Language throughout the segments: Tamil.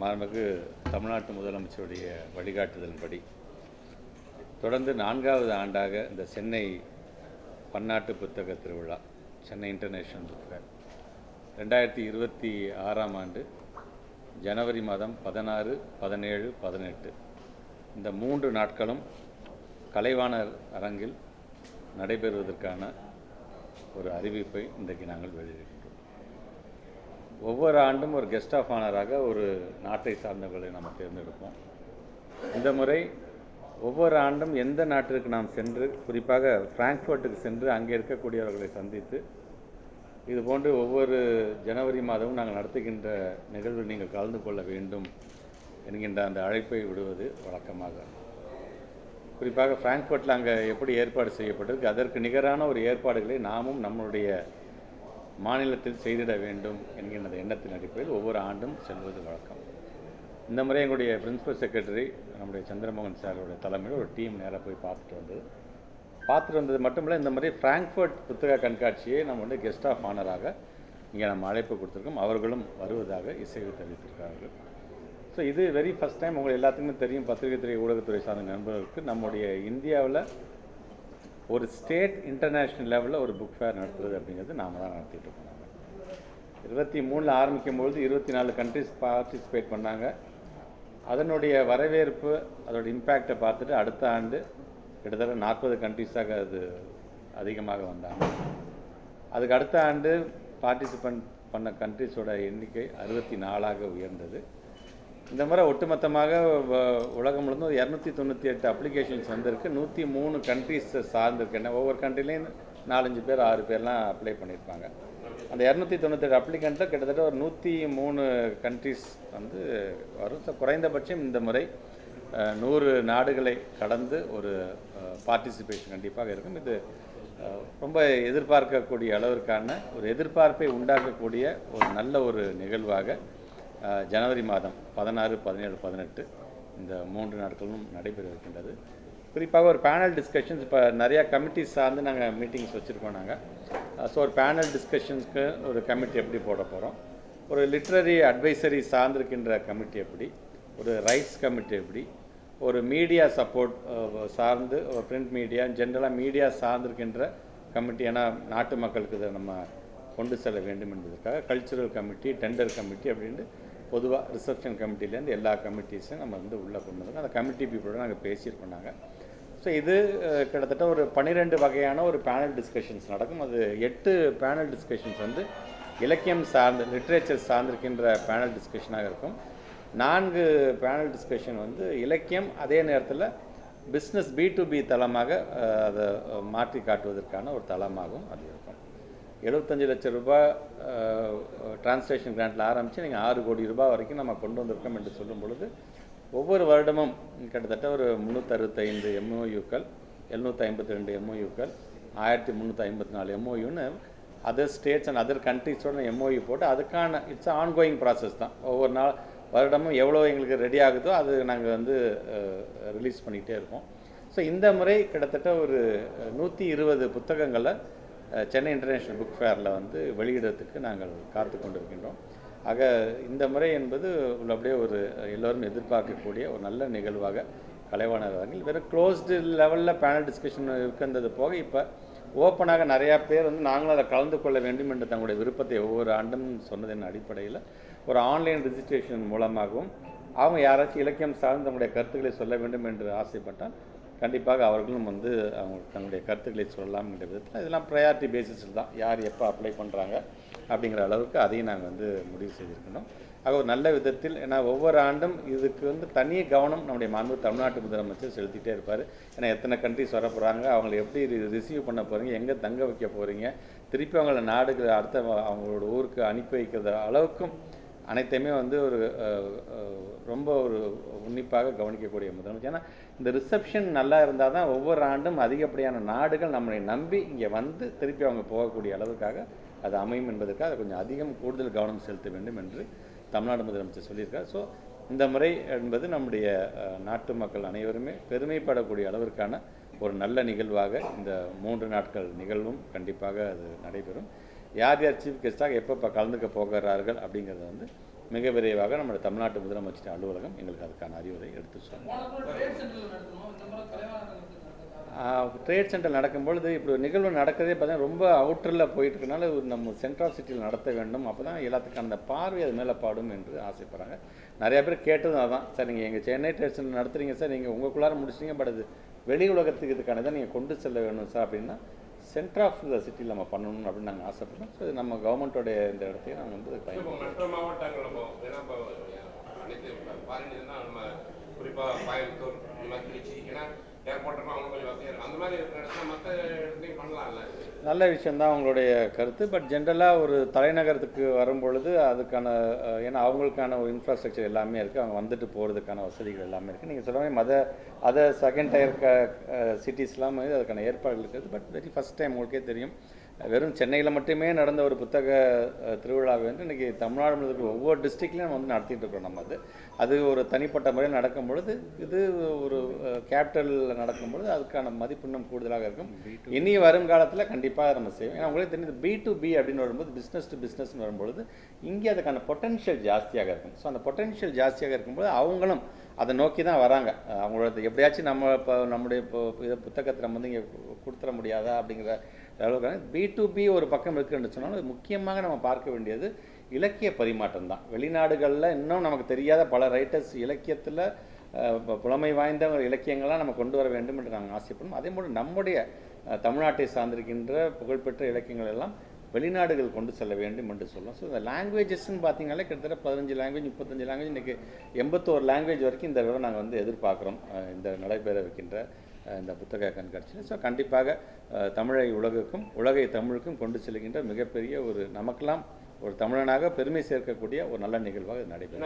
மாண்புமிகு தமிழ்நாட்டு முதலமைச்சருடைய வழிகாட்டுதலின்படி தொடர்ந்து நான்காவது ஆண்டாக இந்த சென்னை பன்னாட்டு புத்தக திருவிழா சென்னை இன்டர்நேஷ்னல் புக் ஃபேர் ரெண்டாயிரத்தி இருபத்தி ஆறாம் ஆண்டு ஜனவரி மாதம் பதினாறு பதினேழு பதினெட்டு. இந்த மூன்று நாட்களும் கலைவாணர் அரங்கில் நடைபெறுவதற்கான ஒரு அறிவிப்பை இன்றைக்கு நாங்கள் வெளியிடுகிறோம். ஒவ்வொரு ஆண்டும் ஒரு கெஸ்ட் ஆஃப் ஆனராக ஒரு நாட்டை சார்ந்தவர்களை நம்ம தேர்ந்தெடுப்போம். இந்த முறை ஒவ்வொரு ஆண்டும் எந்த நாட்டிற்கு நாம் சென்று குறிப்பாக ஃப்ராங்க்ஃபர்ட்டுக்கு சென்று அங்கே இருக்கக்கூடியவர்களை சந்தித்து இது போன்று ஒவ்வொரு ஜனவரி மாதமும் நாங்கள் நடத்துகின்ற நிகழ்வில் நீங்கள் கலந்து கொள்ள வேண்டும் என்கின்ற அந்த அழைப்பை விடுவது வழக்கமாக. குறிப்பாக ஃப்ராங்க்ஃபர்ட்டில் அங்கே எப்படி ஏற்பாடு செய்யப்பட்டிருக்கு அதற்கு நிகரான ஒரு ஏற்பாடுகளை நாமும் நம்மளுடைய மாநிலத்தில் செய்திட வேண்டும் என்கின்ற எண்ணத்தின் அடிப்படையில் ஒவ்வொரு ஆண்டும் செல்வது வழக்கம். இந்த முறை எங்களுடைய பிரின்சிபல் செக்ரட்டரி நம்முடைய சந்திரமோகன் சாரோட தலைமையில் ஒரு டீம் நேராக போய் பார்த்துட்டு வந்தது பார்த்துட்டு வந்தது மட்டுமில்லை இந்த மாதிரி ஃப்ராங்க்ஃபர்ட் புத்தக கண்காட்சியை நம்ம வந்து கெஸ்ட் ஆஃப் ஆனராக இங்கே நம்ம அழைப்பு கொடுத்துருக்கோம். அவர்களும் வருவதாக இசைவு தெரிவித்திருக்கிறார்கள். ஸோ இது வெரி ஃபஸ்ட் டைம் உங்களுக்கு எல்லாத்துக்குமே தெரியும். பத்திரிகை துறை ஊடகத்துறை சார்ந்த நண்பர்களுக்கு நம்முடைய இந்தியாவில் ஒரு ஸ்டேட் இன்டர்நேஷ்னல் லெவலில் ஒரு புக் ஃபேர் நடத்துவது அப்படிங்கிறது நாம தான் நடத்திட்டு இருக்கோம் இருபத்தி மூணில் ஆரம்பிக்கும் பொழுது இருபத்தி நாலு கண்ட்ரிஸ் பார்ட்டிசிபேட் பண்ணாங்க. அதனுடைய வரவேற்பு அதோட இம்பேக்டை பார்த்துட்டு அடுத்த ஆண்டு கிட்டத்தட்ட நாற்பது கண்ட்ரிஸாக அது அதிகமாக வந்தாங்க. அதுக்கு அடுத்த ஆண்டு பார்ட்டிசிபெண்ட் பண்ண கண்ட்ரிஸோட எண்ணிக்கை அறுபத்தி நாலாக உயர்ந்தது. இந்த முறை ஒட்டுமொத்தமாக வ- உலகம் முழுவதும் ஒரு இரநூத்தி தொண்ணூற்றி எட்டு அப்ளிகேஷன்ஸ் வந்திருக்கு. நூற்றி மூணு கண்ட்ரிஸ் சார்ந்திருக்கு. என்ன ஒவ்வொரு கண்ட்ரிலையும் நாலஞ்சு பேர் ஆறு பேர்லாம் அப்ளை பண்ணியிருப்பாங்க. அந்த இரநூத்தி தொண்ணூத்தெட்டு அப்ளிகண்ட்டில் கிட்டத்தட்ட ஒரு நூற்றி மூணு கண்ட்ரிஸ் வந்து வரும். குறைந்தபட்சம் இந்த முறை நூறு நாடுகளை கடந்து ஒரு பார்ட்டிசிபேஷன் கண்டிப்பாக இருக்கும். இது ரொம்ப எதிர்பார்க்கக்கூடிய அளவிற்கான ஒரு எதிர்பார்ப்பை உண்டாக்கக்கூடிய ஒரு நல்ல ஒரு நிகழ்வாக ஜனவரி மாதம் பதினாறு பதினேழு பதினெட்டு இந்த மூன்று நாட்களும் நடைபெற இருக்கின்றது. குறிப்பாக ஒரு பேனல் டிஸ்கஷன்ஸ் இப்போ நிறையா கமிட்டிஸ் சார்ந்து நாங்கள் மீட்டிங்ஸ் வச்சுருக்கோம் நாங்கள் ஸோ ஒரு பேனல் டிஸ்கஷன்ஸ்க்கு ஒரு கமிட்டி எப்படி போட போகிறோம் ஒரு லிட்ரரி அட்வைசரி சார்ந்திருக்கின்ற கமிட்டி எப்படி? ஒரு ரைட்ஸ் கமிட்டி எப்படி? ஒரு மீடியா சப்போர்ட் சார்ந்து ஒரு பிரிண்ட் மீடியா ஜென்ரலாக மீடியா சார்ந்திருக்கின்ற கமிட்டி ஏன்னா நாட்டு மக்களுக்கு இதை நம்ம கொண்டு செல்ல வேண்டும் என்பதற்காக கல்ச்சுரல் கமிட்டி டெண்டர் கமிட்டி அப்படின்ட்டு பொதுவாக ரிசப்ஷன் கமிட்டிலேருந்து எல்லா கமிட்டிஸும் நம்ம வந்து உள்ளே கொண்டு வந்தோம் அந்த கமிட்டி பீப்புளோட நாங்கள் பேசியிருக்கோம் நாங்கள் ஸோ இது கிட்டத்தட்ட ஒரு பன்னிரெண்டு வகையான ஒரு பேனல் டிஸ்கஷன்ஸ் நடக்கும். அது எட்டு பேனல் டிஸ்கஷன்ஸ் வந்து இலக்கியம் சார்ந்து லிட்ரேச்சர் சார்ந்திருக்கின்ற பேனல் டிஸ்கஷனாக இருக்கும். நான்கு பேனல் டிஸ்கஷன் வந்து இலக்கியம் அதே நேரத்தில் பிஸ்னஸ் பி டு பி தளமாக அதை மாற்றி காட்டுவதற்கான ஒரு தளமாகவும் அது இருக்கும். எழுபத்தஞ்சு லட்சம் ரூபாய் டிரான்ஸ்லேஷன் கிராண்டில் ஆரம்பித்து நீங்கள் ஆறு கோடி ரூபாய் வரைக்கும் நம்ம கொண்டு வந்திருக்கோம் என்று சொல்லும் பொழுது ஒவ்வொரு வருடமும் கிட்டத்தட்ட ஒரு முந்நூற்றறுபத்தைந்து எம்ஓயூக்கள் எழுநூற்றி ஐம்பத்தி ரெண்டு எம்ஓயூக்கள் ஆயிரத்தி முந்நூற்றி ஐம்பத்தி நாலு எம்ஓயூன்னு அதர் ஸ்டேட்ஸ் அண்ட் அதர் கண்ட்ரிஸோட எம்ஓயு போட்டு அதுக்கான இட்ஸ் ஆன்கோயிங் ப்ராசஸ் தான். ஒவ்வொரு நாள் வருடமும் எவ்வளோ எங்களுக்கு ரெடி ஆகுதோ அது நாங்கள் வந்து ரிலீஸ் பண்ணிகிட்டே இருக்கோம். ஸோ இந்த முறை கிட்டத்தட்ட ஒரு நூற்றி இருபது புத்தகங்களை சென்னை இன்டர்நேஷ்னல் புக் ஃபேரில் வந்து வெளியிடத்துக்கு நாங்கள் காத்து கொண்டிருக்கின்றோம். ஆக இந்த முறை என்பது அப்படியே ஒரு எல்லோரும் எதிர்பார்க்கக்கூடிய ஒரு நல்ல நிகழ்வாக கலைவாணர் அரங்கில் வெறும் க்ளோஸ்டு லெவலில் பேனல் டிஸ்கஷன் இருக்கின்றது போக இப்போ ஓப்பனாக நிறையா பேர் வந்து நாங்களும் அதை கலந்து கொள்ள வேண்டும் என்று தங்களுடைய விருப்பத்தை ஒவ்வொரு ஆண்டும் சொன்னதன் அடிப்படையில் ஒரு ஆன்லைன் ரெஜிஸ்ட்ரேஷன் மூலமாகவும் அவங்க யாராச்சும் இலக்கியம் சார்ந்து தங்களுடைய கருத்துக்களை சொல்ல வேண்டும் என்று ஆசைப்பட்டால் கண்டிப்பாக அவர்களும் வந்து அவங்க தங்களுடைய கருத்துக்களை சொல்லலாம் என்ற விதத்தில் இதெல்லாம் ப்ரையாரிட்டி பேசிஸில் தான். யார் எப்போ அப்ளை பண்ணுறாங்க அப்படிங்கிற அளவுக்கு அதையும் நாங்கள் வந்து முடிவு செய்திருக்கணும் ஆக ஒரு நல்ல விதத்தில் ஏன்னா ஒவ்வொரு ஆண்டும் இதுக்கு வந்து தனி கவனம் நம்முடைய மாண்பு தமிழ்நாட்டு முதலமைச்சர் செலுத்திட்டே இருப்பார். ஏன்னா எத்தனை கண்ட்ரிஸ் வர போகிறாங்க அவங்களை எப்படி ரிசீவ் பண்ண போகிறீங்க எங்கே தங்க வைக்க போகிறீங்க திருப்பி அவங்கள நாடுக்கு அடுத்த அவங்களோட ஊருக்கு அனுப்பி வைக்கிற அளவுக்கும் அனைத்தையுமே வந்து ஒரு ரொம்ப ஒரு உன்னிப்பாக கவனிக்கக்கூடிய முதலமைச்சர். ஏன்னா இந்த ரிசப்ஷன் நல்லா இருந்தால் தான் ஒவ்வொரு ஆண்டும் அதிகப்படியான நாடுகள் நம்மளை நம்பி இங்கே வந்து திருப்பி அவங்க போகக்கூடிய அளவுக்காக அது அமையும் என்பதற்காக அதை கொஞ்சம் அதிகம் கூடுதல் கவனம் செலுத்த வேண்டும் என்று தமிழ்நாடு முதலமைச்சர் சொல்லியிருக்கார். ஸோ இந்த முறை என்பது நம்முடைய நாட்டு மக்கள் அனைவருமே பெருமைப்படக்கூடிய அளவிற்கான ஒரு நல்ல நிகழ்வாக இந்த மூன்று நாட்கள் நிகழ்வும் கண்டிப்பாக அது நடைபெறும். யார் யார் சீஃப் கெஸ்ட்டாக எப்போ கலந்துக்க போகிறார்கள் அப்படிங்கிறத வந்து மிக விரைவாக நம்முடைய தமிழ்நாட்டு முதலமைச்சர் அலுவலகம் எங்களுக்கு அதுக்கான அறிவுரை எடுத்து முறை ட்ரேட் சென்டர் நடக்கும்பொழுது இப்படி ஒரு நிகழ்வு நடக்கிறதே பார்த்தீங்கன்னா ரொம்ப அவுட்டரில் போயிட்டு இருக்கனால ஒரு நம்ம சென்ட்ரல் சிட்டியில் நடத்த வேண்டும். அப்போ தான் எல்லாத்துக்கும் அந்த பார்வை அது மேலே பாடும் என்று ஆசைப்படுறாங்க. நிறைய பேர் கேட்டதும் அதான். சார் நீங்கள் எங்கள் சென்னை ட்ரேட் சென்டர் நடத்துறீங்க சார். நீங்கள் உங்களுக்குள்ளார முடிச்சிட்டீங்க. பட் அது வெளி உலகத்துக்கு இதுக்கான இதை நீங்கள் கொண்டு செல்ல வேணும் சார் அப்படின்னா சென்டர் ஆஃப் த சிட்டியில் நம்ம பண்ணணும் அப்படின்னு நாங்கள் ஆசைப்படுறோம். ஸோ நம்ம கவர்மெண்ட்டோடைய இந்த இடத்தையும் நாங்கள் வந்து மற்ற மாவட்டங்கள் குறிப்பாக கோயம்புத்தூர் திருச்சி ஏன்னா நல்ல விஷயந்தான் அவங்களுடைய கருத்து. பட் ஜென்ரலாக ஒரு தலைநகரத்துக்கு வரும்பொழுது அதுக்கான ஏன்னா அவங்களுக்கான ஒரு இன்ஃப்ராஸ்ட்ரக்சர் எல்லாமே இருக்குது அவங்க வந்துட்டு போகிறதுக்கான வசதிகள் எல்லாமே இருக்குது நீங்கள் சொல்ல மாதிரி மத அதர் செகண்ட் டயர் க சிட்டிஸ்லாம் வந்து அதுக்கான ஏற்பாடுகள் இருக்குது. பட் வெரி ஃபஸ்ட் டைம் உங்களுக்கே தெரியும். வெறும் சென்னையில் மட்டுமே நடந்த ஒரு புத்தக திருவிழாவை வந்து இன்றைக்கி தமிழ்நாடு முழுக்க இருக்கிற ஒவ்வொரு டிஸ்ட்ரிக்ட்லையும் நம்ம வந்து நடத்திட்டு இருக்கிறோம் நம்ம அது அது ஒரு தனிப்பட்ட முறையில் நடக்கும் பொழுது இது ஒரு கேபிட்டலில் நடக்கும் பொழுது அதுக்கான மதிப்பு இன்னும் கூடுதலாக இருக்கும். இனி வருங்காலத்தில் கண்டிப்பாக நம்ம செய்வோம். ஏன்னா உங்களுக்கு தெரியுது பி டு பி அப்படின்னு வரும்போது பிஸ்னஸ் டு பிஸ்னஸ்னு வரும்பொழுது இங்கே அதுக்கான பொட்டன்ஷியல் ஜாஸ்தியாக இருக்கும். ஸோ அந்த பொட்டன்ஷியல் ஜாஸ்தியாக இருக்கும்போது அவங்களும் அதை நோக்கி தான் வராங்க. அவங்களோட எப்படியாச்சும் நம்ம இப்போ நம்முடைய இப்போ இதை புத்தகத்தை நம்ம வந்து இங்கே கொடுத்துட முடியாதா அப்படிங்கிற அளவுக்கு பி டு பி ஒரு பக்கம் இருக்குன்னு சொன்னாலும் முக்கியமாக நம்ம பார்க்க வேண்டியது இலக்கிய பரிமாற்றம் தான். வெளிநாடுகளில் இன்னும் நமக்கு தெரியாத பல ரைட்டர்ஸ் இலக்கியத்தில் புலமை வாய்ந்த ஒரு இலக்கியங்கள்லாம் நம்ம கொண்டு வர வேண்டும் என்று நாங்கள் ஆசைப்படும் அதே போல் நம்முடைய தமிழ்நாட்டை சார்ந்திருக்கின்ற புகழ்பெற்ற இலக்கியங்கள் எல்லாம் வெளிநாடுகள் கொண்டு செல்ல வேண்டும் என்று சொல்லலாம் ஸோ இந்த லாங்குவேஜஸ்ன்னு பார்த்தீங்கன்னாலே கிட்டத்தட்ட பதினஞ்சு லாங்குவேஜ் முப்பத்தஞ்சு லாங்குவேஜ் இன்றைக்கி எண்பத்தோரு லாங்குவேஜ் வரைக்கும் இந்த தடவை நாங்கள் வந்து எதிர்பார்க்குறோம். இந்த நடைபெற இருக்கின்ற இந்த புத்தக கண்காட்சியில் ஸோ கண்டிப்பாக தமிழை உலகுக்கும் உலகை தமிழுக்கும் கொண்டு செல்கின்ற மிகப்பெரிய ஒரு நமக்கெல்லாம் ஒரு தமிழனாக பெருமை சேர்க்கக்கூடிய ஒரு நல்ல நிகழ்வாக இது நடைபெறும்.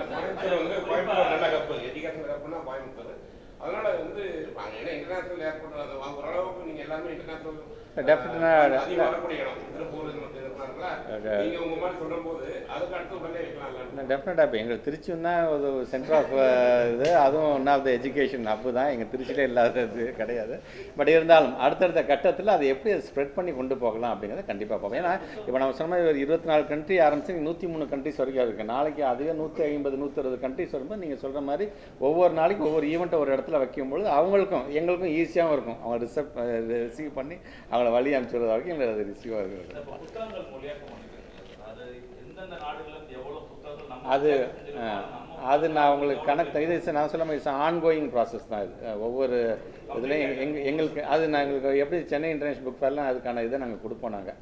ஏன்னா டெஃபினட்டாக இப்போ எங்களுக்கு திருச்சியும் தான் ஒரு சென்டர் ஆஃப் இது. அதுவும் one of the education hub தான். எங்கள் திருச்சியிலே இல்லாதது கிடையாது. பட் இருந்தாலும் அடுத்தடுத்த கட்டத்தில் அதை எப்படி ஸ்ப்ரெட் பண்ணி கொண்டு போகலாம் அப்படிங்கிறத கண்டிப்பாக பார்ப்போம். ஏன்னா இப்போ நம்ம சொன்ன மாதிரி ஒரு இருபத்தி நாலு கண்ட்ரி ஆரம்பிச்சு நூற்றி மூணு கண்ட்ரிஸ் வரைக்கும் இருக்குது நாளைக்கு அதுவே நூற்றி ஐம்பது நூற்றி அறுபது கண்ட்ரிஸ் வரும்போது நீங்கள் சொல்கிற மாதிரி ஒவ்வொரு நாளைக்கு ஒவ்வொரு ஈவெண்ட்டை ஒரு இடத்துல வைக்கும்பொழுது அவங்களுக்கும் எங்களுக்கும் ஈஸியாகவும் இருக்கும். அவங்க ரிசப் ரிசீவ் பண்ணி அவங்கள வழி அனுப்பிச்சுறது வரைக்கும் எங்களுக்கு அது ரிசீவாக இருக்கும். அது அது அது நான் உங்களுக்கு கணக்கு இது நான் சொல்ல மாதிரி ஆன்கோயிங் ப்ராசஸ் தான் இது. ஒவ்வொரு இதுலேயும் எங்க எங்களுக்கு அது நாங்களுக்கு எப்படி சென்னை இன்டர்நேஷனல் புக் ஃபேர்லாம் அதுக்கான இதை நாங்கள் கொடுப்போம் நாங்கள்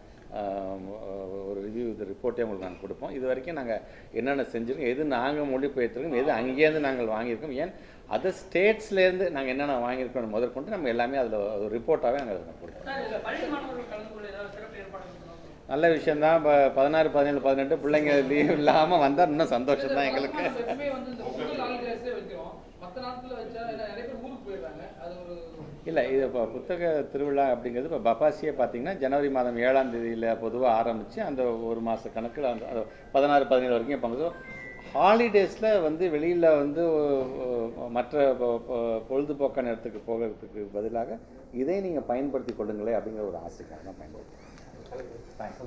ஒரு ரிவ்யூ இது ரிப்போர்ட்டே உங்களுக்கு நாங்கள் கொடுப்போம். இது வரைக்கும் நாங்கள் என்னென்ன செஞ்சுருக்கோம் எது நாங்கள் மொழிபெயர்த்திருக்கோம் எது அங்கேருந்து நாங்கள் வாங்கியிருக்கோம் ஏன் அதர் ஸ்டேட்ஸ்லேருந்து நாங்கள் என்னென்ன வாங்கியிருக்கோம் முதற்கொண்டு நம்ம எல்லாமே அதில் ஒரு ரிப்போர்ட்டாகவே நாங்கள் அதில் கொடுப்போம். நல்ல விஷயந்தான் இப்போ பதினாறு பதினேழு பதினெட்டு பிள்ளைங்க லீவ் இல்லாமல் வந்தால் இன்னும் சந்தோஷம் தான் எங்களுக்கு. இல்லை இது இப்போ புத்தக திருவிழா அப்படிங்கிறது இப்போ பபாசியே பார்த்தீங்கன்னா ஜனவரி மாதம் ஏழாம் தேதியில் பொதுவாக ஆரம்பித்து அந்த ஒரு மாத கணக்கில் அந்த பதினாறு பதினேழு வரைக்கும் பங்கு ஹாலிடேஸில் வந்து வெளியில் வந்து மற்ற பொழுதுபோக்கான இடத்துக்கு போகிறதுக்கு பதிலாக இதை நீங்கள் பயன்படுத்தி கொள்ளுங்களேன் அப்படிங்கிற ஒரு ஆசைக்காக தான் பயன்படுத்துகிறேன் Thanks.